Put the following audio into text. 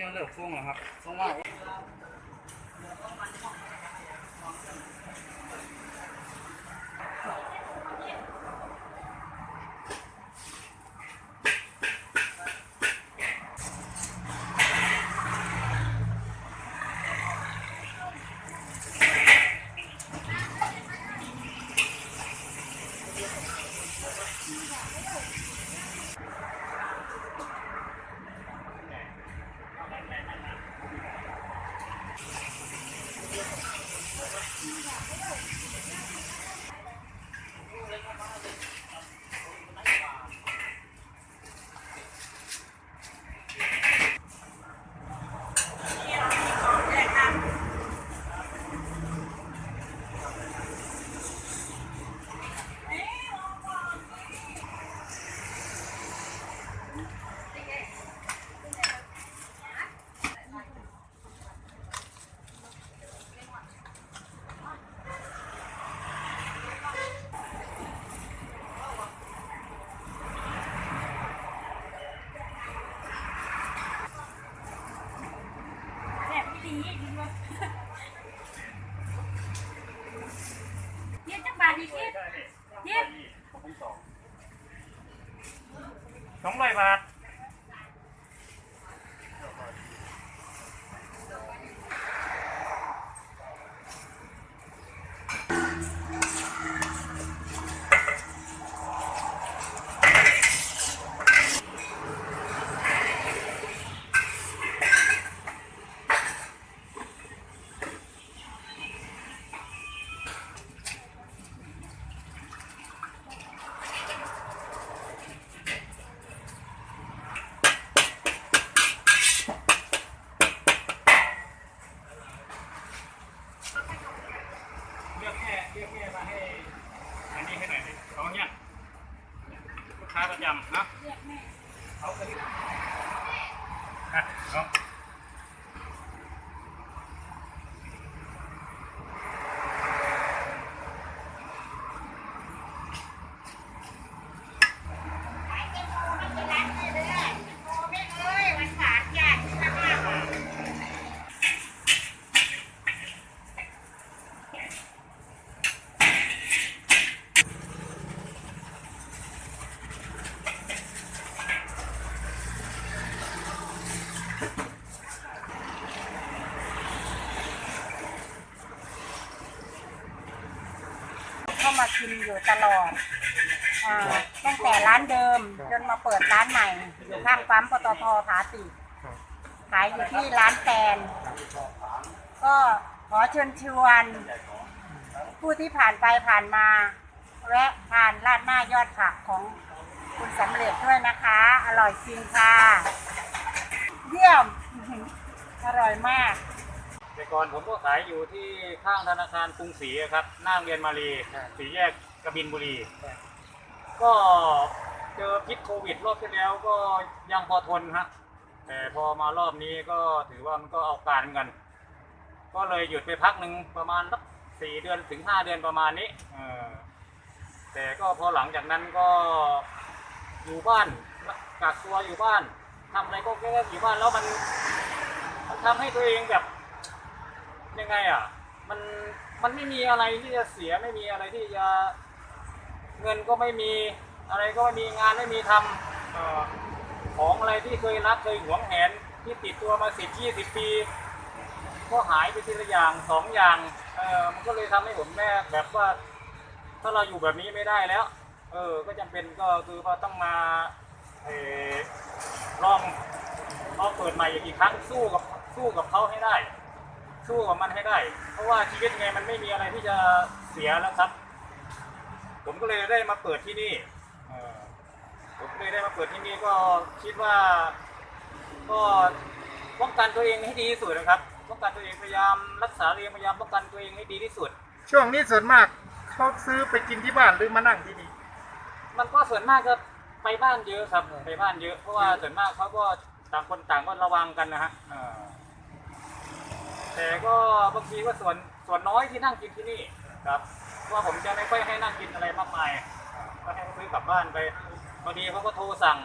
ดส่งเหรอครับส่งมา Thank you. แบบไม่ดีดีวะเย็นจังบาทดีคิดเย็นสองร้อยบาท เลือกแค่เลือกแค่มาให้ อันนี้ให้หน่อยสิเขาเนี่ยลูกค้าประจำนะ เรียกแม่ เขาไปอะเอา ขายเต็มโมไม่เป็นไรเลยโมไม่เอ้ยมันขาดยากที่มากเลย เข้า มากินอยู่ตลอดอ่าตั้งแต่ร้านเดิมจนมาเปิดร้านใหม่อยู่ข้างปั๊มปตทผาติขายอยู่ที่ร้านแฟนก็ขอเชิญชวน ผู้ที่ผ่านไปผ่านมาแวะทานราดหน้ายอดผักของคุณสำเร็จด้วยนะคะ อร่อยจริงค่ะ เยี่ยม อร่อยมาก แต่ก่อนผมก็ขายอยู่ที่ข้างธนาคารกรุงศรีครับหน้าโรงเรียนมารีสีแยกกบินบุรี ก็เจอพิษโควิดรอบที่แล้วก็ยังพอทนฮะแต่พอมารอบนี้ก็ถือว่ามันก็เอาการเหมือนกัน ก็เลยหยุดไปพักหนึ่งประมาณสักสี่เดือนถึงห้าเดือนประมาณนี้เออแต่ก็พอหลังจากนั้นก็อยู่บ้านกักตัวอยู่บ้านทำอะไรก็แค่อยู่บ้านแล้วมันมันทำให้ตัวเองแบบ ยังไงอะ มันมันไม่มีอะไรที่จะเสียไม่มีอะไรที่จะเงินก็ไม่มีอะไรก็ไม่มีงานไม่มีทำเอ่อของอะไรที่เคยรักเคยหวงแหนที่ติดตัวมาสิบยี่สิบปี ก็หายไปทีละอย่างสองอย่างเออมันก็เลยทำให้ผมแม่แบบว่า ถ้าเราอยู่แบบนี้ไม่ได้แล้ว เออ ก็จำเป็นก็คือว่าต้องมาเออลองลองเปิดใหม่อีกครั้งสู้กับสู้กับเขาให้ได้ สู้กับมันให้ได้ เพราะว่าชีวิตไงมันไม่มีอะไรที่จะเสียแล้วครับ ผมก็เลยได้มาเปิดที่นี่เอ่อผมเลยได้มาเปิดที่นี่ก็คิดว่า ก็ป้องกันตัวเองให้ดีที่สุดนะครับป้องกันตัวเองพยายามรักษาตัวเองพยายามป้องกันตัวเองให้ดีที่สุด ช่วงนี้ส่วนมากเขาซื้อไปกินที่บ้านหรือมานั่งที่นี่มันก็ส่วนมากก็ไปบ้านเยอะครับไปบ้านเยอะเพราะว่าส่วนมากเขาก็ต่างคนต่างก็ระวังกันนะฮะเอ่อ แต่ก็บางทีก็ส่วนส่วนน้อยที่นั่งกินที่นี่ครับเพราะว่าผมจะไม่ค่อยให้นั่งกินอะไรมากมายก็ให้เขาซื้อกลับบ้านไปบางทีเขาก็โทรสั่ง